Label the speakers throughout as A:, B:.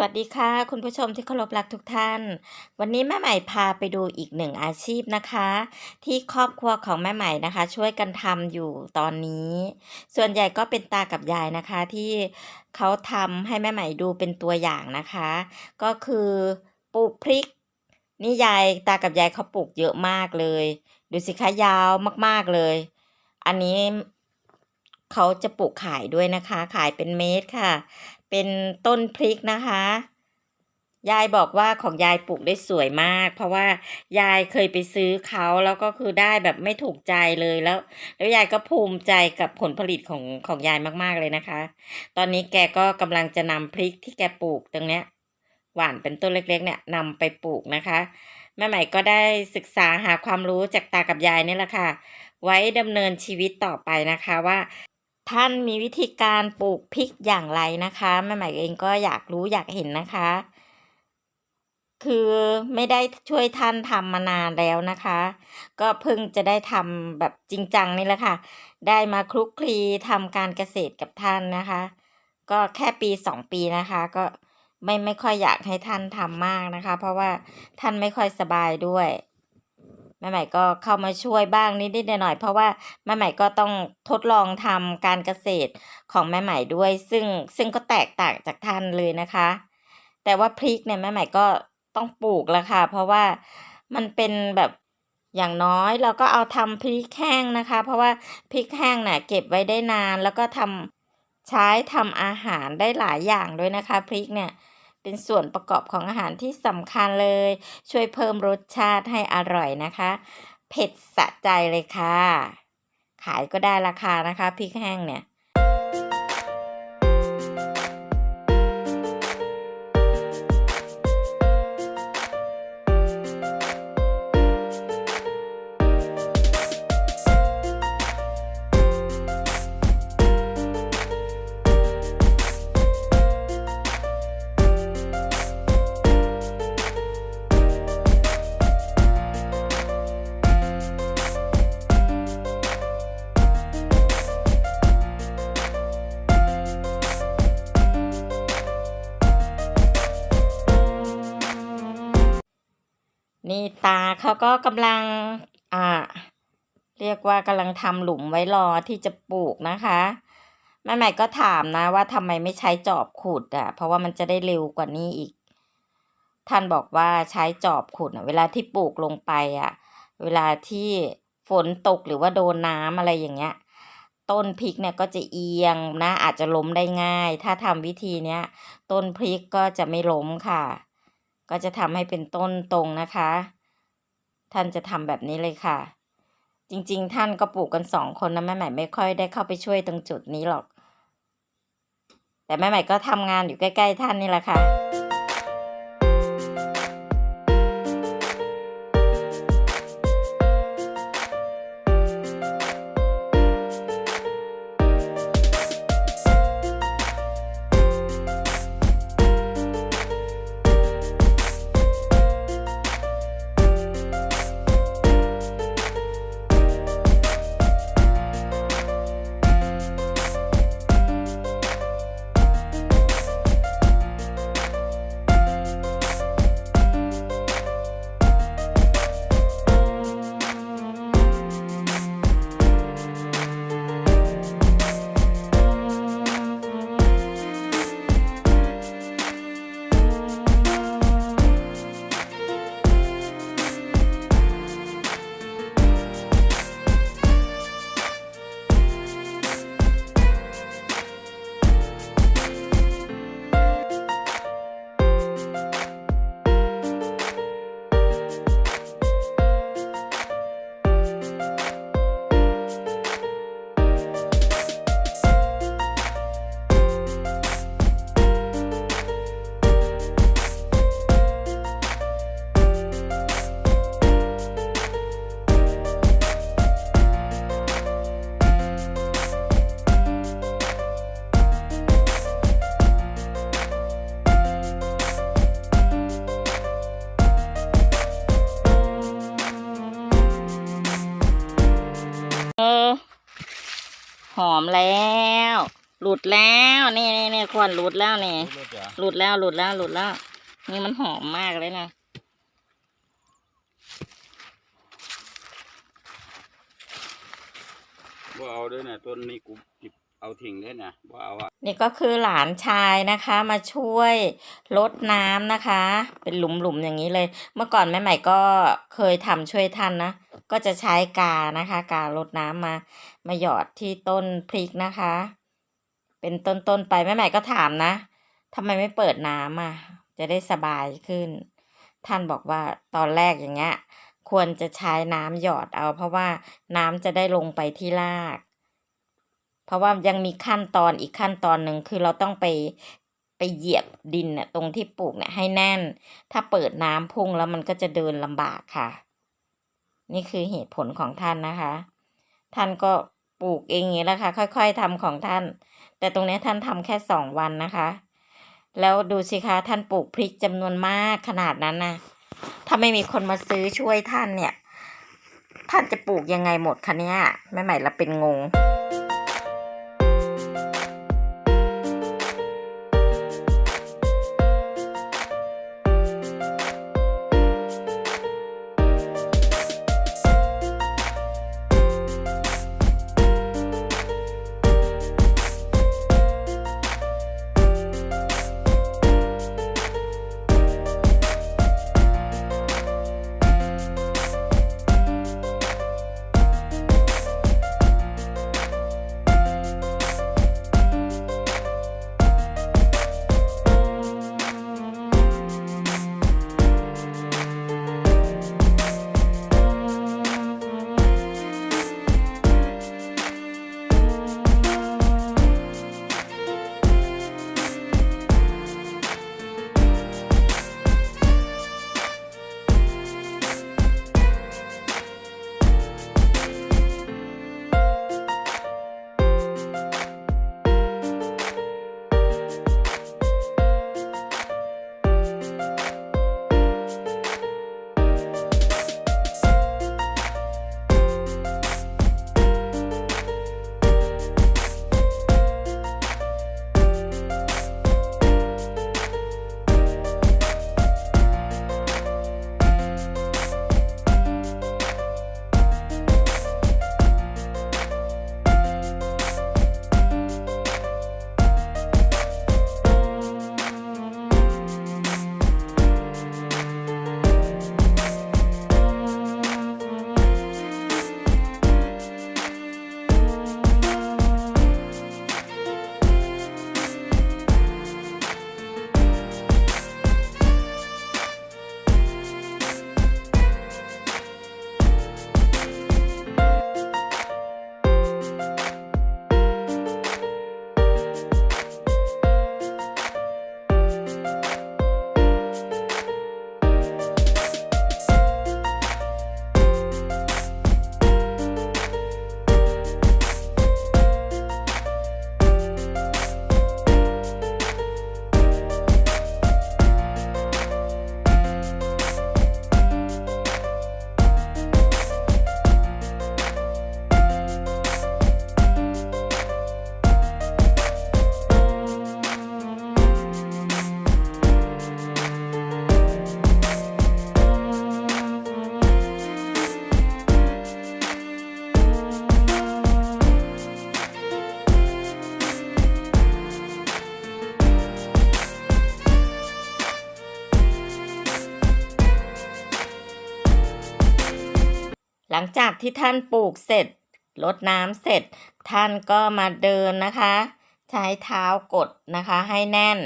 A: สวัสดีค่ะ คุณผู้ชมที่เคารพรักทุกท่าน วันนี้แม่ใหม่พาไปดูอีกหนึ่งอาชีพนะคะ ที่ครอบครัวของแม่ใหม่นะคะ ช่วยกันทำอยู่ตอนนี้ ส่วนใหญ่ก็เป็นตากับยายนะคะที่เขาทำให้แม่ใหม่ดูเป็นตัวอย่างนะคะ ก็คือปลูกพริกนี่ยายตากับยายเขาปลูกเยอะมากเลย ดูสิคะยาวมากๆเลย อันนี้เขาจะปลูกขายด้วยนะคะ ขายเป็นเม็ดค่ะ เป็นต้นพริกนะคะ ยายบอกว่าของยายปลูกได้สวยมาก เพราะว่ายายเคยไปซื้อเขาแล้วก็คือได้แบบไม่ถูกใจเลยแล้ว แล้วยายก็ภูมิใจกับผลผลิตของของยายมากๆเลยนะคะ ตอนนี้แกก็กำลังจะนำพริกที่แกปลูกตรงเนี้ยหว่านเป็นต้นเล็กๆเนี่ยนำไปปลูกนะคะแม่ใหม่ก็ได้ศึกษาหาความรู้จากตากับยายนี่แหละค่ะ ไว้ดำเนินชีวิตต่อไปนะคะว่า ท่านมีวิธีการปลูกพริกอย่างไรนะคะแม่ใหม่เองก็อยากรู้อยากเห็นนะคะ คือไม่ได้ช่วยท่านทำมานานแล้วนะคะ ก็เพิ่งจะได้ทำแบบจริงจังนี่แหละค่ะ ได้มาคลุกคลีทำการเกษตรกับท่านนะคะ ก็แค่ปีสองปีนะคะ ก็ไม่ไม่ค่อยอยากให้ท่านทำมากนะคะ เพราะว่าท่านไม่ค่อยสบายด้วย แม่ใหม่ก็เข้ามาช่วยบ้างนิดๆหน่อยๆเพราะว่าแม่ใหม่ก็ต้องทดลองทำการเกษตรของแม่ใหม่ด้วย ซึ่งซึ่งก็แตกต่างจากท่านเลยนะคะ แต่ว่าพริกเนี่ยแม่ใหม่ก็ต้องปลูกแล้วค่ะ เพราะว่ามันเป็นแบบอย่างน้อยเราก็เอาทำพริกแห้งนะคะ เพราะว่าพริกแห้งน่ะเก็บไว้ได้นานแล้วก็ทำใช้ทำอาหารได้หลายอย่างด้วยนะคะ พริกเนี่ย เป็นส่วนประกอบของอาหารที่สำคัญเลย ช่วยเพิ่มรสชาติให้อร่อยนะคะ เผ็ดสะใจเลยค่ะ ขายก็ได้ราคานะคะพริกแห้งเนี่ย นี่ตาเขาก็กำลังอ่าเรียกว่ากำลังทำหลุมไว้รอที่จะปลูกนะคะแม่ใหม่ก็ถามนะว่าทำไมไม่ใช้จอบขุดอะ เพราะว่ามันจะได้เร็วกว่านี้อีก ท่านบอกว่าใช้จอบขุดเวลาที่ปลูกลงไปอะ เวลาที่ฝนตกหรือว่าโดนน้ำอะไรอย่างเงี้ย ต้นพริกเนี่ยก็จะเอียงนะอาจจะล้มได้ง่าย ถ้าทำวิธีเนี้ย ต้นพริกก็จะไม่ล้มค่ะ ก็จะทำให้เป็นต้นตรงนะคะ ท่านจะทำแบบนี้เลยค่ะ จริงๆ ท่านก็ปลูกกันสองคนนะแม่ใหม่ไม่ค่อยได้เข้าไปช่วยตรงจุดนี้หรอก แต่แม่ใหม่ก็ทำงานอยู่ใกล้ ๆ ท่านนี่แหละค่ะ มแล้ว หลุดแล้วนี่นี่นี่ควรหลุดแล้วนี่
B: รู้เลยจ้ะ
A: หลุดแล้วหลุดแล้วหลุดแล้ว นี่มันหอมมากเลยนะ
B: ว่าเอาด้วยนะต้นนี้กูจิบเอาทิ้งด้วยนะว่าเอาอะ
A: นี่ก็คือหลานชายนะคะมาช่วยลดน้ำนะคะ เป็นหลุมๆอย่างนี้เลย เมื่อก่อนแม่ใหม่ก็เคยทำช่วยท่านนะ ก็จะใช้กานะคะกาลดน้ำมามาหยอดที่ต้นพริกนะคะ เป็นต้นๆไปแม่ใหม่ก็ถามนะทำไมไม่เปิดน้ำอะจะได้สบายขึ้น ท่านบอกว่าตอนแรกอย่างเงี้ยควรจะใช้น้ำหยอดเอา เพราะว่าน้ำจะได้ลงไปที่ราก เพราะว่ายังมีขั้นตอนอีกขั้นตอนหนึ่งคือเราต้องไปไปเหยียบดินน่ะตรงที่ปลูกเนี่ยให้แน่น ถ้าเปิดน้ำพุ่งแล้วมันก็จะเดินลำบากค่ะ นี่คือเหตุผลของท่านนะคะ ท่านก็ปลูกเองอย่างนี้แหละค่ะ ค่อยๆทำของท่าน แต่ตรงนี้ท่านทำแค่สองวันนะคะ แล้วดูสิคะท่านปลูกพริกจำนวนมากขนาดนั้นนะถ้าไม่มีคนมาซื้อช่วยท่านเนี่ย ท่านจะปลูกยังไงหมดคะเนี่ยแม่ใหม่ละเป็นงง หลังจากที่ท่านปลูกเสร็จรดน้ำเสร็จ ท่านก็มาเดินนะคะ ใช้เท้ากดนะคะให้แน่น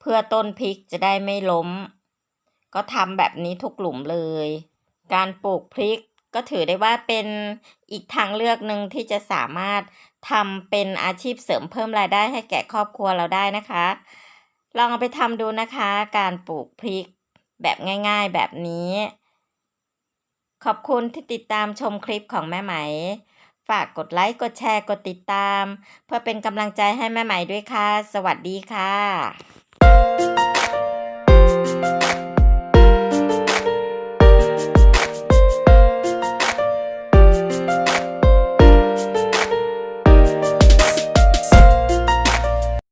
A: เพื่อต้นพริกจะได้ไม่ล้ม ก็ทำแบบนี้ทุกหลุมเลย การปลูกพริกก็ถือได้ว่าเป็นอีกทางเลือกหนึ่งที่จะสามารถทำเป็นอาชีพเสริมเพิ่มรายได้ให้แก่ครอบครัวเราได้นะคะ ลองเอาไปทำดูนะคะ การปลูกพริกแบบง่าย ๆ แบบนี้ ขอบคุณที่ติดตามชมคลิปของแม่ไหม ฝากกดไลค์กดแชร์กดติดตาม เพื่อเป็นกำลังใจให้แม่ไหมด้วยค่ะ สวัสดีค่ะ